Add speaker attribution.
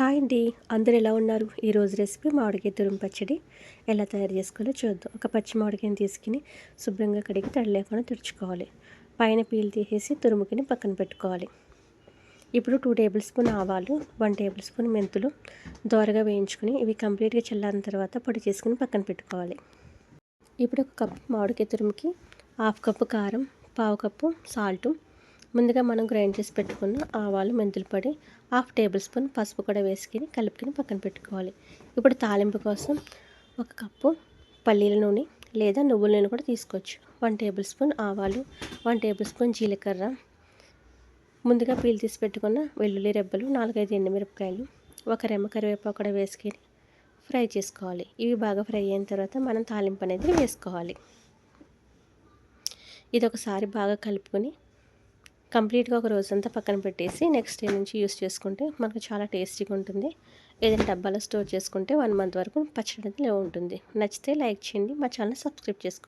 Speaker 1: Hi అండి. అందరు ఎలా ఉన్నారు? ఈరోజు రెసిపీ మామిడికాయ తురుము పచ్చడి. ఎలా తయారు చేసుకోవాలో చూద్దాం. ఒక పచ్చి మామిడికాయని తీసుకుని శుభ్రంగా కడిగి తడి లేకుండా తుడుచుకోవాలి. పైన పీలు తీసేసి తురుముకిని పక్కన పెట్టుకోవాలి. ఇప్పుడు టూ టేబుల్ స్పూన్ ఆవాలు వన్ టేబుల్ స్పూన్ మెంతులు దోరగా వేయించుకుని ఇవి కంప్లీట్గా చల్లారిన తర్వాత పొడి చేసుకుని పక్కన పెట్టుకోవాలి. ఇప్పుడు ఒక కప్పు మామిడికాయ తురుముకి హాఫ్ కప్పు కారం పావు కప్పు సాల్టు ముందుగా మనం గ్రైండ్ చేసి పెట్టుకున్న ఆవాలు మెంతులు పొడి హాఫ్ టేబుల్ స్పూన్ పసుపు కూడా వేసుకుని కలుపుకొని పక్కన పెట్టుకోవాలి. ఇప్పుడు తాలింపు కోసం ఒక కప్పు పల్లీల నూనె లేదా నువ్వుల నూనె కూడా తీసుకోవచ్చు. వన్ టేబుల్ స్పూన్ ఆవాలు వన్ టేబుల్ స్పూన్ జీలకర్ర. ముందుగా పీలు తీసి పెట్టుకున్న వెల్లుల్లి రెబ్బలు నాలుగైదు ఎండుమిరపకాయలు ఒక రెమ్మ కరివేపాకు కూడా వేసుకొని ఫ్రై చేసుకోవాలి. ఇవి బాగా ఫ్రై అయిన తర్వాత మనం తాలింపు అనేది వేసుకోవాలి. ఇది ఒకసారి బాగా కలుపుకొని కంప్లీట్గా ఒక రోజంతా పక్కన పెట్టేసి నెక్స్ట్ డే నుంచి యూస్ చేసుకుంటే మనకు చాలా టేస్టీగా ఉంటుంది. ఏదైనా డబ్బాలో స్టోర్ చేసుకుంటే వన్ మంత్ వరకు పచ్చడి ఉంటుంది. నచ్చితే లైక్ చేయండి. మా ఛానల్ సబ్స్క్రైబ్ చేసుకోండి.